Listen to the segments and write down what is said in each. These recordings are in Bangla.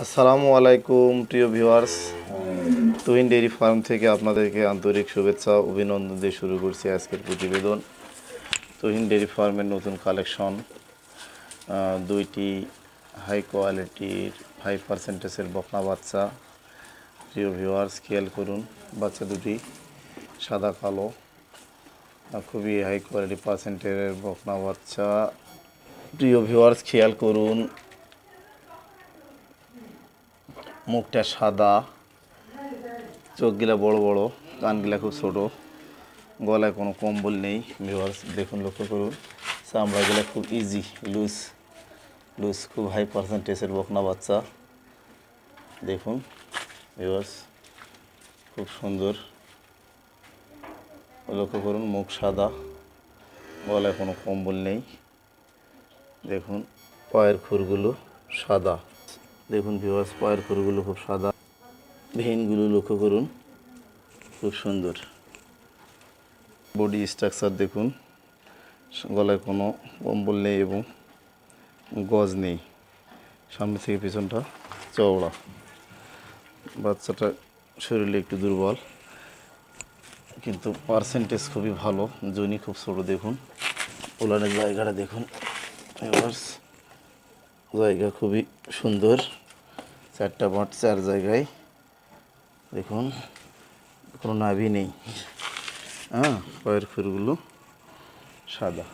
আসসালামু আলাইকুম, প্রিয় ভিউয়ার্স। তুহিন ডেইরি ফার্ম থেকে আপনাদেরকে আন্তরিক শুভেচ্ছা, অভিনন্দন দিয়ে শুরু করছি আজকের প্রতিবেদন। তুহিন ডেইরি ফার্মের নতুন কালেকশন দুইটি হাই কোয়ালিটির ফাইভ পার্সেন্টেজের বকনা বাচ্চা। প্রিয় ভিউয়ার্স, খেয়াল করুন, বাচ্চা দুটি সাদা, কালো। খুবই হাই কোয়ালিটি পার্সেন্টেজের বকনা বাচ্চা। প্রিয় ভিউয়ার্স, খেয়াল করুন মুখটা সাদা, চোখগুলা বড় বড়, কানগুলা খুব ছোট, গলায় কোনো কম্বল নেই ভিউয়ার্স দেখুন, লক্ষ্য করুন, চামড়াগুলা খুব ইজি লুজ লুজ খুব হাই পার্সেন্টেজের বকনা বাচ্চা, দেখুন ভিউয়ার্স খুব সুন্দর, লক্ষ্য করুন, মুখ সাদা, গলায় কোনো কম্বল নেই, দেখুন, পায়ের খুরগুলো সাদা। দেখুন ভিওয়ার্স পায়ের খুরগুলো খুব সাদা। ভেইনগুলো লক্ষ্য করুন, খুব সুন্দর। বডি স্ট্রাকচার দেখুন, গলায় কোনো কম্বল নেই এবং গজ নেই। সামনে থেকে পিছনটা চওড়া। বাচ্চাটা শরীরে একটু দুর্বল, কিন্তু পার্সেন্টেজ খুবই ভালো। জনি খুব ছোট, দেখুন। ওলানের জায়গাটা দেখুন ভিউয়ার্স জায়গা খুবই সুন্দর। চারটা বাঁট চার জায়গায়। দেখুন, কোনো নাভি নেই। হ্যাঁ পায়ের খুরগুলো সাদা।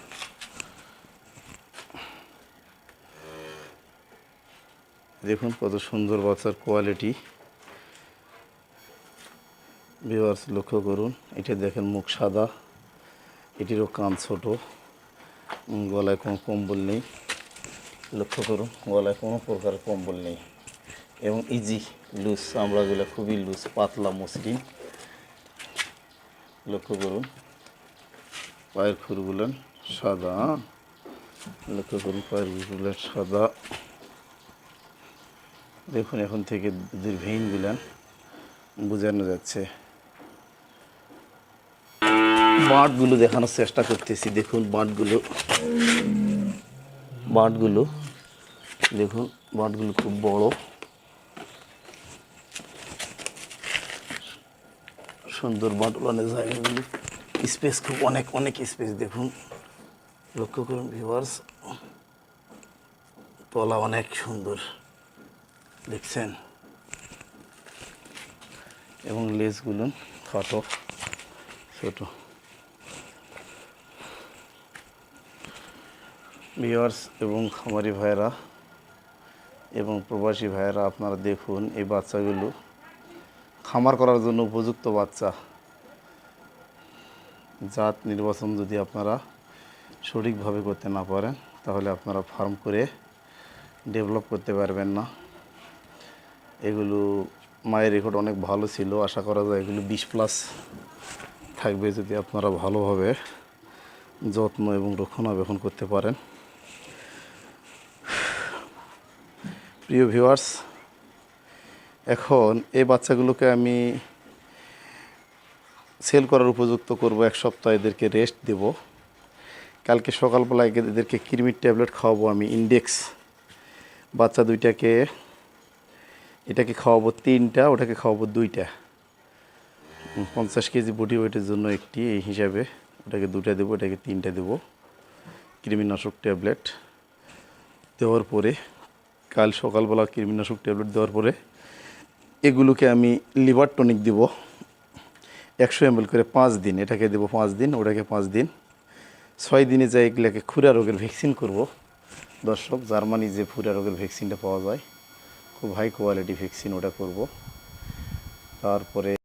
দেখুন, কত সুন্দর বাচ্চার কোয়ালিটি ভিউয়ার্স লক্ষ্য করুন, এটা দেখেন মুখ সাদা। এটিরও কান ছোট। গলায় কোনো কম্বল নেই। লক্ষ্য করুন, গলায় কোনো প্রকার কম্বল নেই। এবং ইজি লুজ চামড়াগুলো খুবই লুজ পাতলা মসৃণ লক্ষ্য করুন। পায়ের খুরগুলো সাদা? লক্ষ্য করুন পায়ের খুরগুলো সাদা। দেখুন, এখন থেকে দুধের ভেইনগুলো বোঝানো যাচ্ছে। বাঁটগুলো দেখানোর চেষ্টা করতেছি, দেখুন বাঁটগুলো। বাঁটগুলো, দেখুন, বাঁটগুলো খুব বড়। সুন্দর বাঁট উলানের জায়গাগুলো স্পেস খুব অনেক অনেক স্পেস দেখুন। লক্ষ্য করুন ভিউয়ার্স তলা অনেক সুন্দর। দেখছেন? এবং লেজগুলো খাটো ছোটো ভিওয়ার্স এবং খামারি ভাইয়েরা এবং প্রবাসী ভাইয়েরা আপনারা দেখুন এই বাচ্চাগুলো। খামার করার জন্য উপযুক্ত বাচ্চা। জাত নির্বাচন যদি আপনারা সঠিকভাবে করতে না পারেন, তাহলে আপনারা ফার্ম করে ডেভেলপ করতে পারবেন না। এগুলো মায়ের রেকর্ড অনেক ভালো ছিল, আশা করা যায় এগুলো বিশ প্লাস থাকবে যদি আপনারা ভালোভাবে যত্ন এবং রক্ষণাবেক্ষণ করতে পারেন। প্রিয় ভিউয়ার্স এখন এই বাচ্চাগুলোকে আমি সেল করার উপযুক্ত করব, এক সপ্তাহ এদেরকে রেস্ট দেব। কালকে সকালবেলা এদেরকে কৃমির ট্যাবলেট খাওয়াবো আমি ইন্ডেক্স বাচ্চা দুইটাকে, এটাকে খাওয়াবো তিনটা, ওটাকে খাওয়াবো দুইটা। পঞ্চাশ কেজি বডি ওয়েটের জন্য একটি এই হিসাবে ওটাকে দুটা দেবো, এটাকে তিনটা দেবো। কৃমিনাশক ট্যাবলেট দেওয়ার পরে, কাল সকালবেলা কৃমিনাশক ট্যাবলেট দেওয়ার পরে এগুলোকে আমি লিভার টনিক দিব একশো এম করে পাঁচ দিন। এটাকে দেবো পাঁচ দিন, ওটাকে পাঁচ দিন। ছয় দিনে যাই এগুলোকে খুরা রোগের ভ্যাকসিন করব। দর্শক, জার্মানি যে খুরা রোগের ভ্যাকসিনটা পাওয়া যায়, খুব হাই কোয়ালিটি ভ্যাকসিন ওটা করব। তারপরে